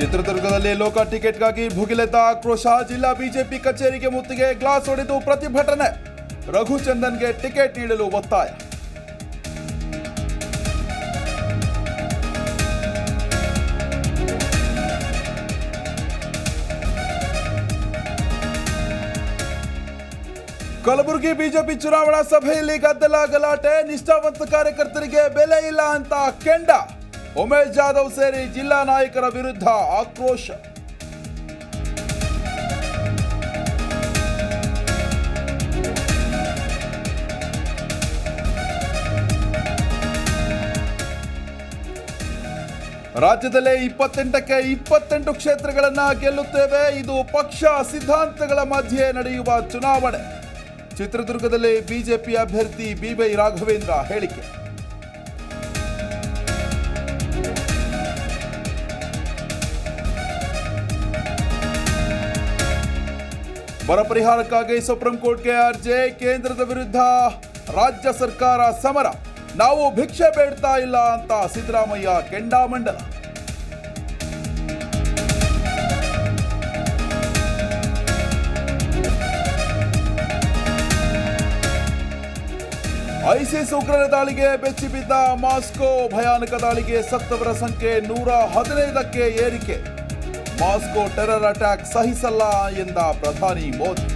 ಚಿತ್ರದುರ್ಗದಲ್ಲಿ ಲೋಕ ಟಿಕೆಟ್ಗಾಗಿ ಭುಗಿಲೆದ್ದ ಆಕ್ರೋಶ ಜಿಲ್ಲಾ ಬಿಜೆಪಿ ಕಚೇರಿಗೆ ಮುತ್ತಿಗೆ ಗ್ಲಾಸ್ ಹೊಡೆದು ಪ್ರತಿಭಟನೆ ರಘುಚಂದನ್ಗೆ ಟಿಕೆಟ್ ನೀಡಲು ಒತ್ತಾಯ ಕಲಬುರಗಿ ಬಿಜೆಪಿ ಚುನಾವಣಾ ಸಭೆಯಲ್ಲಿ ಗದ್ದಲ ಗಲಾಟೆ ನಿಷ್ಠಾವಂತ ಕಾರ್ಯಕರ್ತರಿಗೆ ಬೆಲೆ ಇಲ್ಲ ಅಂತ ಕೆಂಡ ಉಮೇಶ್ ಜಾಧವ್ ಸೇರಿ ಜಿಲ್ಲಾ ನಾಯಕರ ವಿರುದ್ಧ ಆಕ್ರೋಶ. ರಾಜ್ಯದಲ್ಲೇ ಇಪ್ಪತ್ತೆಂಟಕ್ಕೆ ಇಪ್ಪತ್ತೆಂಟು ಕ್ಷೇತ್ರಗಳನ್ನು ಗೆಲ್ಲುತ್ತೇವೆ. ಇದು ಪಕ್ಷ ಸಿದ್ಧಾಂತಗಳ ಮಧ್ಯೆ ನಡೆಯುವ ಚುನಾವಣೆ. ಚಿತ್ರದುರ್ಗದಲ್ಲಿ ಬಿಜೆಪಿ ಅಭ್ಯರ್ಥಿ ಬಿವೈ ರಾಘವೇಂದ್ರ ಹೇಳಿಕೆ. ಬರ ಪರಿಹಾರಕ್ಕಾಗಿ ಸುಪ್ರೀಂ ಕೋರ್ಟ್ಗೆ ಅರ್ಜಿ, ಕೇಂದ್ರದ ವಿರುದ್ಧ ರಾಜ್ಯ ಸರ್ಕಾರ ಸಮರ. ನಾವು ಭಿಕ್ಷೆ ಬೇಡ್ತಾ ಇಲ್ಲ ಅಂತ ಸಿದ್ದರಾಮಯ್ಯ ಕೆಂಡಾಮಂಡಲ. ಐಸಿಸ್ ಉಗ್ರರ ದಾಳಿಗೆ ಬೆಚ್ಚಿಬಿದ್ದ ಮಾಸ್ಕೋ ಭಯಾನಕ ದಾಳಿಗೆ ಸತ್ತವರ ಸಂಖ್ಯೆ ನೂರ ಹದಿನೈದಕ್ಕೆ ಏರಿಕೆ. ಮಾಸ್ಕೋ ಟೆರರ್ ಅಟ್ಯಾಕ್ ಸಹಿಸಲ್ಲ ಎಂದ ಪ್ರಧಾನಿ ಮೋದಿ.